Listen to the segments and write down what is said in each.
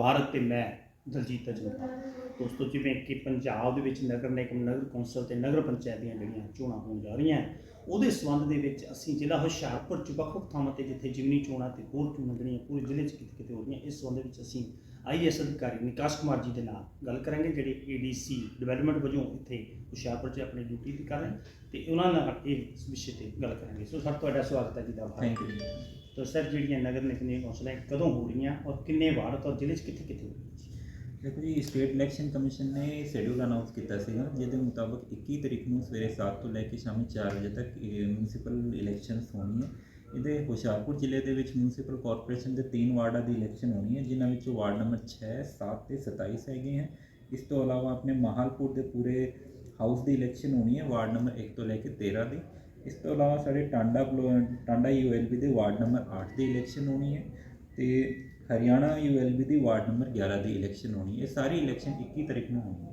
ਵਾਰਕ ਤੇ ਮੈਂ ਦਲਜੀਤ ਅਜਨਪਾ ਦੋਸਤੋ, ਜਿਵੇਂ ਕਿ ਪੰਜਾਬ ਦੇ ਵਿੱਚ ਨਗਰ ਨਿਗਮ, ਨਗਰ ਕੌਂਸਲ ਤੇ ਨਗਰ ਪੰਚਾਇਤ ਦੀਆਂ ਜਿਹੜੀਆਂ ਚੋਣਾਂ ਹੋਣ ਜਾ ਰਹੀਆਂ, ਉਹਦੇ ਸੰਬੰਧ ਦੇ ਵਿੱਚ ਅਸੀਂ ਜ਼ਿਲ੍ਹਾ ਹੁਸ਼ਿਆਰਪੁਰ ਚ ਵੱਖ ਵੱਖ ਥਾਵਾਂ ਤੇ ਜਿੱਥੇ ਜਿਮਨੀ ਚੋਣਾਂ ਤੇ ਹੋਰ ਚੋਣਾਂ ਜਿਹੜੀਆਂ ਪੂਰੇ ਜ਼ਿਲ੍ਹੇ 'ਚ ਕਿਤੇ ਕਿਤੇ ਹੋ ਰਹੀਆਂ, ਇਸ ਸੰਬੰਧ ਵਿੱਚ ਅਸੀਂ ਆਈਐਸ ਅਧਿਕਾਰੀ ਨਿਕਾਸ਼ ਕੁਮਾਰ ਜੀ ਦੇ ਨਾਲ ਗੱਲ ਕਰਾਂਗੇ ਜਿਹੜੇ ਏਡੀਸੀ ਡਿਵੈਲਪਮੈਂਟ ਵਜੋਂ ਇੱਥੇ ਹੁਸ਼ਿਆਰਪੁਰ 'ਚ ਆਪਣੀ ਡਿਊਟੀ ਤੇ ਕਰ ਰਹੇ ਤੇ ਉਹਨਾਂ ਨਾਲ ਇਹ ਵਿਸ਼ੇ ਤੇ ਗੱਲ ਕਰਾਂਗੇ। ਸੋ ਸਰ ਤੁਹਾਡਾ ਸਵਾਗਤ ਹੈ ਜੀ ਦਾ ਥੈਂਕ ਯੂ ਤੋ ਸਰ ਜਿਹੜੀਆਂ ਨਗਰ ਨਿਗਮ ਦੀਆਂ ਕੌਂਸਲਾਂ ਕਦੋਂ ਹੋ ਰਹੀਆਂ ਔਰ ਕਿੰਨੇ ਵਾਰਡ ਤੋਂ ਜ਼ਿਲ੍ਹੇ 'ਚ ਕਿੱਥੇ ਕਿੱਥੇ ਹੋ ਰਹੀਆਂ ਦੇਖੋ ਜੀ ਸਟੇਟ ਇਲੈਕਸ਼ਨ ਕਮਿਸ਼ਨ ਨੇ ਸ਼ੈਡਿਊਲ ਅਨਾਉਂਸ ਕੀਤਾ ਸੀਗਾ ਜਿਹਦੇ ਮੁਤਾਬਕ 21 ਤਰੀਕ ਨੂੰ ਸਵੇਰੇ 7 ਤੋਂ ਲੈ ਕੇ ਸ਼ਾਮੀ 4 ਵਜੇ ਤੱਕ ਮਿਊਨਿਸਪਲ ਇਲੈਕਸ਼ਨਸ ਹੋਣੀ ਹੈ ਇਹਦੇ ਹੁਸ਼ਿਆਰਪੁਰ ਜ਼ਿਲ੍ਹੇ ਦੇ ਵਿੱਚ ਮਿਊਨਿਸਪਲ ਕਾਰਪੋਰੇਸ਼ਨ ਦੇ ਤਿੰਨ ਵਾਰਡਾਂ ਦੀ ਇਲੈਕਸ਼ਨ ਹੋਣੀ ਹੈ, ਜਿਨ੍ਹਾਂ ਵਿੱਚੋਂ ਵਾਰਡ ਨੰਬਰ 6 7 ਤੇ 27 ਹੈਗੇ ਹੈ। ਇਸ ਤੋਂ ਇਲਾਵਾ ਆਪਣੇ ਮਾਹਲਪੁਰ ਦੇ ਪੂਰੇ ਹਾਊਸ ਦੀ ਇਲੈਕਸ਼ਨ ਹੋਣੀ ਹੈ, ਵਾਰਡ ਨੰਬਰ 1 ਤੋਂ ਲੈ ਕੇ 13 ਦੀ। ਇਸ ਤੋਂ ਇਲਾਵਾ ਸਾਡੇ ਟਾਂਡਾ ਬਲੋ- ਟਾਂਡਾ ਯੂਐਲਬੀ ਦੇ ਵਾਰਡ ਨੰਬਰ 8 ਦੀ ਇਲੈਕਸ਼ਨ ਹੋਣੀ ਹੈ ਤੇ ਹਰਿਆਣਾ ਯੂਐਲਬੀ ਦੀ ਵਾਰਡ ਨੰਬਰ 11 ਦੀ ਇਲੈਕਸ਼ਨ ਹੋਣੀ ਹੈ। ਇਹ ਸਾਰੀ ਇਲੈਕਸ਼ਨ 21 ਤਰੀਕ ਨੂੰ ਹੋਣੀ ਹੈ।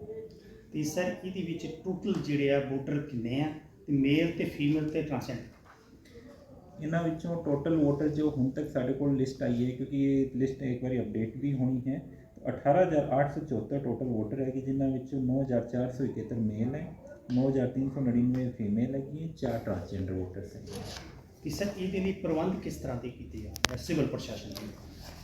ਤੇ ਸਰ ਇਹਦੇ ਵਿੱਚ ਟੋਟਲ ਜਿਹੜੇ ਆ ਵੋਟਰ ਕਿੰਨੇ ਆ? ਤੇ ਮੇਲ ਤੇ ਫੀਮੇਲ ਤੇ ਟ੍ਰਾਂਸਜੈਂਡਰ ਇਹਨਾਂ ਵਿੱਚੋਂ ਟੋਟਲ ਵੋਟਰ ਜੋ ਹੁਣ ਤੱਕ ਸਾਡੇ ਕੋਲ ਲਿਸਟ ਆਈ ਹੈ, ਕਿਉਂਕਿ ਇਹ ਲਿਸਟ ਇੱਕ ਵਾਰੀ ਅਪਡੇਟ ਵੀ ਹੋਣੀ ਹੈ। ਤਾਂ 18874 ਟੋਟਲ ਵੋਟਰ ਹੈਗੇ, ਜਿਨ੍ਹਾਂ ਵਿੱਚੋਂ 9471 ਮੇਲ ਹੈ 9399 ਫੀਮੇਲ ਹੈਗੀ ਹੈ ਚਾਰ ਟ੍ਰਾਂਸਜੈਂਡਰ ਵੋਟਰਸ ਹੈਗੇ। ਕਿ ਸਰ ਇਹਦੇ ਲਈ ਪ੍ਰਬੰਧ ਕਿਸ ਤਰ੍ਹਾਂ ਦੇ ਕੀਤੇ ਜਾ ਰਹੇ ਸਿਵਲ ਪ੍ਰਸ਼ਾਸਨ ਦੇ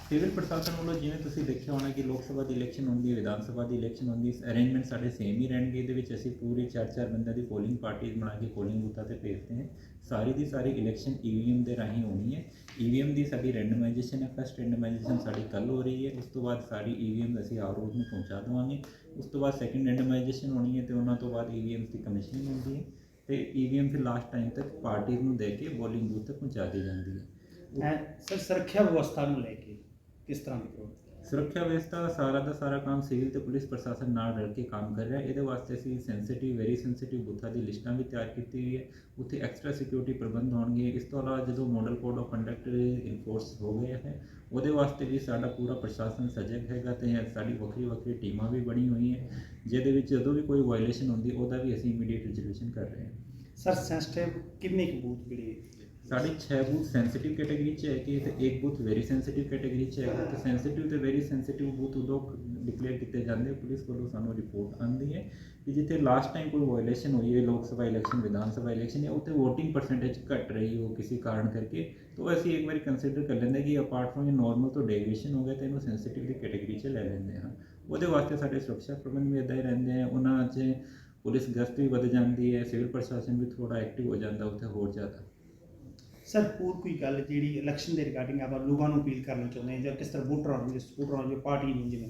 ਸਿਵਲ ਪ੍ਰਸ਼ਾਸਨ ਵੱਲੋਂ ਜਿਵੇਂ ਤੁਸੀਂ ਦੇਖਿਆ ਹੋਣਾ ਕਿ ਲੋਕ ਸਭਾ ਦੀ ਇਲੈਕਸ਼ਨ ਹੁੰਦੀ ਹੈ ਵਿਧਾਨ ਸਭਾ ਦੀ ਇਲੈਕਸ਼ਨ ਹੁੰਦੀ ਹੈ ਅਰੇਂਜਮੈਂਟ ਸਾਡੇ ਸੇਮ ਹੀ ਰਹਿਣਗੇ, ਇਹਦੇ ਵਿੱਚ ਅਸੀਂ ਪੂਰੇ ਚਾਰ ਚਾਰ ਬੰਦਿਆਂ ਦੀ ਪੋਲਿੰਗ ਪਾਰਟੀਜ਼ ਬਣਾ ਕੇ ਪੋਲਿੰਗ ਬੂਥਾਂ ਤੇ ਭੇਜਦੇ ਹਾਂ। ਸਾਰੀ ਦੀ ਸਾਰੀ ਇਲੈਕਸ਼ਨ ਈਵੀਐਮ ਦੇ ਰਾਹੀਂ ਹੋਣੀ ਹੈ। ਈਵੀਐਮ ਦੀ ਸਾਡੀ ਰੈਂਡਮਾਈਜੇਸ਼ਨ ਹੈ ਫਸਟ ਰੈਂਡਮਾਈਜੇਸ਼ਨ ਸਾਡੀ ਕੱਲ ਹੋ ਰਹੀ ਹੈ, ਉਸ ਤੋਂ ਬਾਅਦ ਸਾਰੀ ਈਵੀਐਮ ਅਸੀਂ ਆਰਓਜ਼ ਨੂੰ ਪਹੁੰਚਾ ਦੇਵਾਂਗੇ। ਉਸ ਤੋਂ ਬਾਅਦ ਸੈਕੰਡ ਰੈਂਡਮਾਈਜੇਸ਼ਨ ਹੋਣੀ ਹੈ ਤੇ ਉਹਨਾਂ ਤੋਂ ਬਾਅਦ ਈਵੀਐਮ ਦੀ ਕਮਿਸ਼ਨਿੰਗ ਹੁੰਦੀ ਹੈ। ਤੇ ਈਵੀਐਮ ਫਿਰ ਲਾਸਟ ਟਾਈਮ ਤੱਕ ਪਾਰਟੀ ਨੂੰ ਦੇ ਕੇ ਪੋਲਿੰਗ ਬੂਥ ਤੱਕ ਪਹੁੰਚਾ ਦਿੱਤੀ ਜਾਂਦੀ ਹੈ। ਐ, ਸਰ, ਸੁਰੱਖਿਆ ਵਿਵਸਥਾ ਨੂੰ ਲੈ ਕੇ ਕਿਸ ਤਰ੍ਹਾਂ ਦੀ ਪ੍ਰਬੰਧ ਸੁਰੱਖਿਆ ਵਿਵਸਥਾ ਸਾਰਾ ਦਾ ਸਾਰਾ ਕੰਮ ਸਿਵਲ ਤੇ ਪੁਲਿਸ ਪ੍ਰਸ਼ਾਸਨ ਨਾਲ ਰਲ ਕੇ ਕੰਮ ਕਰ ਰਿਹਾ ਹੈ। ਇਹਦੇ ਵਾਸਤੇ ਅਸੀਂ ਸੈਂਸਿਟਿਵ ਵੈਰੀ ਸੈਂਸਿਟਿਵ ਬੂਥਾਂ ਦੀ ਲਿਸਟਾਂ ਵੀ ਤਿਆਰ ਕੀਤੀ ਹੋਈ ਹੈ। ਉੱਥੇ ਐਕਸਟਰਾ ਸਿਕਿਉਰਿਟੀ ਪ੍ਰਬੰਧ ਹੋਣਗੇ। ਇਸ ਤੋਂ ਇਲਾਵਾ ਜਦੋਂ model code of conduct enforce ਹੋ ਗਿਆ ਹੈ, ਉਹਦੇ ਵਾਸਤੇ ਵੀ ਸਾਡਾ ਪੂਰਾ ਪ੍ਰਸ਼ਾਸਨ ਸਜਗ ਹੈਗਾ ਤੇ ਸਾਡੀ ਵੱਖਰੀ ਵੱਖਰੀ ਟੀਮਾਂ ਵੀ ਬਣੀ ਹੋਈ ਹੈ। ਜਿਹਦੇ ਵਿੱਚ ਜਦੋਂ ਵੀ ਕੋਈ ਵਾਇਲੇਸ਼ਨ ਹੁੰਦੀ, ਉਹਦਾ ਵੀ ਅਸੀਂ ਇਮੀਡੀਏਟ ਰਿਜ਼ੋਲੂਸ਼ਨ ਕਰ ਰਹੇ ਹਾਂ। ਸਰ ਸੈਂਸਿਟਿਵ ਕਿੰਨੇ ਕੁ ਬੂਥ ਜਿਹੜੇ ਸਾਡੀ 6 ਬੂਥ ਸੈਂਸਿਟਿਵ ਕੈਟਾਗਰੀ 'ਚ ਹੈ ਕਿ ਤੇ ਇੱਕ ਬੂਥ ਵੈਰੀ ਸੈਂਸਿਟਿਵ ਕੈਟਾਗਰੀ 'ਚ ਹੈ ਤੇ ਸੈਂਸਿਟਿਵ ਤੇ ਵੈਰੀ ਸੈਂਸਿਟਿਵ ਬੂਥ ਉਦੋਂ ਡਿਕਲੇਅਰ ਕੀਤੇ ਜਾਂਦੇ ਆ, ਪੁਲਿਸ ਵੱਲੋਂ ਸਾਨੂੰ ਰਿਪੋਰਟ ਆਉਂਦੀ ਹੈ ਕਿ ਜਿੱਥੇ ਲਾਸਟ ਟਾਈਮ ਕੋਈ ਵਾਇਲੇਸ਼ਨ ਹੋਈ ਹੈ ਲੋਕ ਸਭਾ ਇਲੈਕਸ਼ਨ ਵਿਧਾਨ ਸਭਾ ਇਲੈਕਸ਼ਨ ਹੈ ਉੱਥੇ VOTING ਪਰਸੈਂਟੇਜ ਘਟ ਰਹੀ ਹੋ ਕਿਸੇ ਕਾਰਨ ਕਰਕੇ ਤਾਂ ਅਸੀਂ ਇੱਕ ਵਾਰੀ ਕੰਸੀਡਰ ਕਰ ਲੈਂਦੇ ਕਿ ਅਪਾਰਟ ਫਰਮ ਇਹ ਨਾਰਮਲ ਤੋਂ ਡੇਵੀਏਸ਼ਨ ਹੋ ਗਿਆ ਤੇ ਇਹਨੂੰ ਸੈਂਸਿਟਿਵ ਦੀ ਕੈਟਾਗਰੀ 'ਚ ਲੈ ਲੈਂਦੇ ਹਾਂ ਉਹਦੇ ਵਾਸਤੇ ਸਾਡੇ ਸੁਰੱਖਿਆ ਪ੍ਰਬੰਧ ਵੀ ਇਦਾਂ ਹੀ ਰਹਿੰਦੇ ਆ ਉਹਨਾਂ 'ਚ ਪੁਲਿਸ ਗਸ਼ਤ ਵੀ ਵਧ ਜਾਂਦੀ ਹੈ ਸਿਵਲ ਪ੍ਰਸ਼ਾਸਨ ਵੀ ਥੋੜਾ ਐਕਟਿਵ ਹੋ ਜਾਂਦਾ ਉੱਥੇ ਹੋਰ ਜ਼ਿਆਦਾ ਸਰ, ਹੋਰ ਕੋਈ ਗੱਲ ਜਿਹੜੀ ਇਲੈਕਸ਼ਨ ਦੇ ਰਿਗਾਰਡਿੰਗ ਆਪਾਂ ਲੋਕਾਂ ਨੂੰ ਅਪੀਲ ਕਰਨਾ ਚਾਹੁੰਦੇ ਹਾਂ ਜਾਂ ਕਿਸ ਤਰ੍ਹਾਂ ਵੋਟਰਾਂ ਨੂੰ ਸਪੋਰਟਰਾਂ ਨੂੰ ਪਾਰਟੀ ਨੂੰ ਜਿਵੇਂ?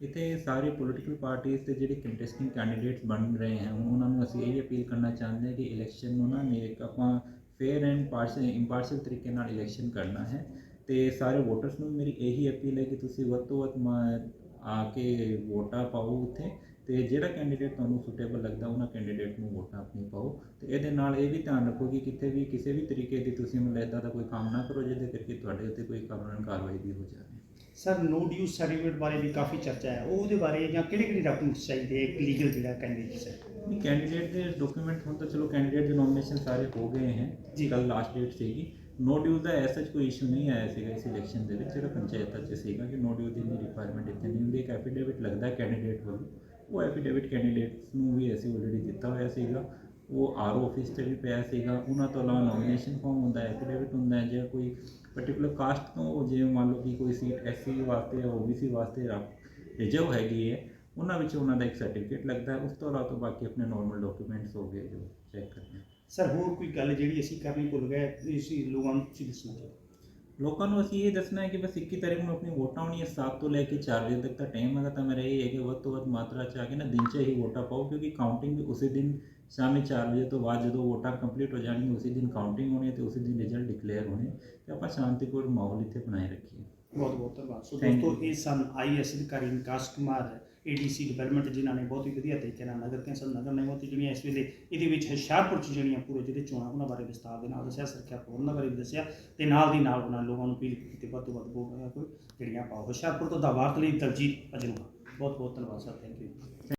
ਇੱਥੇ ਸਾਰੇ ਪੋਲੀਟੀਕਲ ਪਾਰਟੀਆਂ ਤੇ ਜਿਹੜੇ ਕੰਟੈਸਟਿੰਗ ਕੈਂਡੀਡੇਟਸ ਬਣ ਰਹੇ ਹਨ ਉਹਨਾਂ ਨੂੰ ਅਸੀਂ ਇਹ ਅਪੀਲ ਕਰਨਾ ਚਾਹੁੰਦੇ ਹਾਂ ਕਿ ਇਲੈਕਸ਼ਨ ਨੂੰ ਨਾ ਇੱਕ ਆਪਾਂ ਫੇਅਰ ਐਂਡ ਪਾਰਸ਼ਲ ਇੰਪਾਰਸ਼ਲ ਤਰੀਕੇ ਨਾਲ ਇਲੈਕਸ਼ਨ ਕਰਨਾ ਹੈ ਤੇ ਸਾਰੇ ਵੋਟਰਸ ਨੂੰ ਮੇਰੀ ਇਹੀ ਅਪੀਲ ਹੈ ਕਿ ਤੁਸੀਂ ਵੱਧ ਤੋਂ ਵੱਧ ਮ- ਆ ਕੇ ਵੋਟਾਂ ਪਾਓ ਉੱਥੇ ਤੇ ਜਿਹੜਾ ਕੈਂਡੀਡੇਟ ਤੁਹਾਨੂੰ ਸੁਟੇਬਲ ਲੱਗਦਾ ਉਹਨਾਂ ਕੈਂਡੀਡੇਟ ਨੂੰ ਵੋਟਾਂ ਆਪਣੀ ਪਾਓ ਤੇ ਇਹਦੇ ਨਾਲ ਇਹ ਵੀ ਧਿਆਨ ਰੱਖੋ ਕਿ ਕਿਤੇ ਵੀ ਕਿਸੇ ਵੀ ਤਰੀਕੇ ਦੀ ਤੁਸੀਂ ਮਤਲਬ ਇੱਦਾਂ ਦਾ ਕੋਈ ਕੰਮ ਨਾ ਕਰੋ ਜਿਹਦੇ ਕਰਕੇ ਤੁਹਾਡੇ ਉੱਤੇ ਕੋਈ ਕਾਨੂੰਨ ਕਾਰਵਾਈ ਵੀ ਹੋ ਜਾਵੇ। ਸਰ ਨੋ ਡਿਊ ਸਰਟੀਫਿਕੇਟ ਬਾਰੇ ਵੀ ਕਾਫੀ ਚਰਚਾ ਹੈ। ਉਹ ਉਹਦੇ ਬਾਰੇ ਜਾਂ ਕਿਹੜੇ ਕਿਹੜੇ ਡਾਕੂਮੈਂਟਸ ਚਾਹੀਦੇ ਇੱਕ ਲੀਗਲ ਜਿਹੜਾ ਕੈਂਡੀਡੇਟ ਸਰ? ਨਹੀਂ ਕੈਂਡੀਡੇਟ ਦੇ ਡਾਕੂਮੈਂਟ ਹੁਣ ਤਾਂ ਚਲੋ ਕੈਂਡੀਡੇਟ ਦੇ ਨੋਮੀਨੇਸ਼ਨ ਸਾਰੇ ਹੋ ਗਏ ਹਨ ਜੀ। ਕੱਲ ਲਾਸਟ ਡੇਟ ਸੀਗੀ। ਨੋ ਡਿਊ ਦਾ ਐਸਾ ਕੋਈ ਇਸ਼ੂ ਨਹੀਂ ਆਇਆ ਸੀਗਾ ਇਸ ਇਲੈਕਸ਼ਨ ਦੇ ਵਿੱਚ, ਜਿਹੜਾ ਪੰਚਾਇਤਾਂ 'ਚ ਸੀਗਾ ਕਿ ਨੋ ਡਿਊ ਦੀ ਨਹੀਂ ਰਿਕੁਆਇਰਮੈਂਟ ਇੱਥੇ ਨਹੀਂ ਹੁੰਦੀ, ਇੱਕ ਐਫੀਡੇਵਿਟ ਲੱਗਦਾ ਕੈਂਡੀਡੇਟ ਵੱਲੋਂ ਉਹ ਐਫੀਡੇਵਿਟ ਕੈਂਡੀਡੇਟਸ ਨੂੰ ਵੀ ਅਸੀਂ ਆਲਰੇਡੀ ਦਿੱਤਾ ਹੋਇਆ ਸੀਗਾ। ਉਹ ਆਰਓ ਆਫਿਸ ਤੇ ਵੀ ਪਿਆ ਸੀਗਾ। ਉਹਨਾਂ ਤੋਂ ਇਲਾਵਾ ਨੋਮੀਨੇਸ਼ਨ ਫਾਰਮ ਹੁੰਦਾ ਹੈ ਐਫੀਡੇਵਿਟ ਹੁੰਦਾ ਹੈ, ਜੇ ਕੋਈ ਪਰਟੀਕੁਲਰ ਕਾਸਟ ਤੋਂ ਜੇ ਮੰਨ ਲਓ ਕਿ ਕੋਈ ਸੀਟ ਐਸਸੀ ਵਾਸਤੇ ਜਾਂ ਓਬੀਸੀ ਵਾਸਤੇ ਰਿਜ਼ਰਵ ਹੈਗੀ ਹੈ, ਉਹਨਾਂ ਵਿੱਚ ਉਹਨਾਂ ਦਾ ਇੱਕ ਸਰਟੀਫਿਕੇਟ ਲੱਗਦਾ ਉਸ ਤੋਂ ਇਲਾਵਾ ਤੋਂ ਬਾਕੀ ਆਪਣੇ ਨਾਰਮਲ ਡਾਕੂਮੈਂਟਸ ਹੋ ਗਏ ਜੋ ਚੈੱਕ ਕਰਨੇ। ਸਰ ਹੋਰ ਕੋਈ ਗੱਲ ਜਿਹੜੀ ਅਸੀਂ ਕਰਨੀ ਭੁੱਲ ਗਏ ਤੁਸੀਂ ਲੋਕਾਂ ਨੂੰ ਤੁਸੀਂ ਦੱਸਣਾ ਚਾਹੋ। ਲੋਕਾਂ ਨੂੰ ਅਸੀਂ ਇਹ ਦੱਸਣਾ ਹੈ ਕਿ ਬਸ 21 ਤਾਰੀਖ ਨੂੰ ਆਪਣੀ ਵੋਟਾਂ ਹੋਣੀਆਂ 7 ਤੋਂ ਲੈ ਕੇ 4 ਵਜੇ ਤੱਕ ਦਾ ਟਾਈਮ ਹੈਗਾ ਤਾਂ ਮੇਰਾ ਇਹ ਹੈ ਕਿ ਵੱਧ ਤੋਂ ਵੱਧ ਮਾਤਰਾ ਚ ਆ ਕੇ ਨਾ ਦਿਨ ਚ ਹੀ ਵੋਟਾਂ ਪਾਓ ਕਿਉਂਕਿ ਕਾਊਂਟਿੰਗ ਵੀ ਉਸੇ ਦਿਨ ਸ਼ਾਮੀ 4 ਵਜੇ ਤੋਂ ਬਾਅਦ ਜਦੋਂ ਵੋਟਾਂ ਕੰਪਲੀਟ ਹੋ ਜਾਣਗੀਆਂ ਉਸੇ ਦਿਨ ਕਾਊਂਟਿੰਗ ਹੋਣੀ ਹੈ ਤੇ ਉਸੇ ਦਿਨ ਰਿਜ਼ਲਟ ਡਿਕਲੇਅਰ ਹੋਣੇ ਤੇ ਆਪਾਂ ਸ਼ਾਂਤੀਪੂਰਨ ਮਾਹੌਲ ਇੱਥੇ ਬਣਾਏ ਰੱਖੀਏ। ਬਹੁਤ ਬਹੁਤ ਧੰਨਵਾਦ। ਸੋ ਦੋਸਤੋ ਇਹ ਸਨ ਆਈਐਸ ਅਧਿਕਾਰੀ ਵਿਕਾਸ ਕੁਮਾਰ ਏਡੀਸੀ ਡਿਵੈਲਪਮੈਂਟ ਜਿਨ੍ਹਾਂ ਨੇ ਬਹੁਤ ਹੀ ਵਧੀਆ ਤਰੀਕੇ ਨਾਲ ਨਗਰ ਕੌਂਸਲ ਨਗਰ ਨਿਗਮ ਤੇ ਜਿਹੜੀਆਂ ਇਸ ਵੇਲੇ ਇਹਦੇ ਵਿੱਚ ਹੁਸ਼ਿਆਰਪੁਰ ਚ ਜਿਹੜੀਆਂ ਪੂਰੇ ਜਿਹੜੇ ਚੋਣਾਂ, ਉਹਨਾਂ ਬਾਰੇ ਵਿਸਤਾਰ ਦੇ ਨਾਲ ਦੱਸਿਆ, ਸੁਰੱਖਿਆ ਉਹਨਾਂ ਬਾਰੇ ਵੀ ਦੱਸਿਆ ਤੇ ਨਾਲ ਦੀ ਨਾਲ ਉਹਨਾਂ ਲੋਕਾਂ ਨੂੰ ਅਪੀਲ ਕੀਤੀ ਵੱਧ ਤੋਂ ਵੱਧ ਵੋਟ ਜਿਹੜੀਆਂ ਪਾਓ ਹੁਸ਼ਿਆਰਪੁਰ ਤੋਂ ਦਾ ਲਈ ਦਲਜੀਤ ਅਜਨਵਾ ਬਹੁਤ ਬਹੁਤ ਧੰਨਵਾਦ ਸਰ ਥੈਂਕ ਯੂ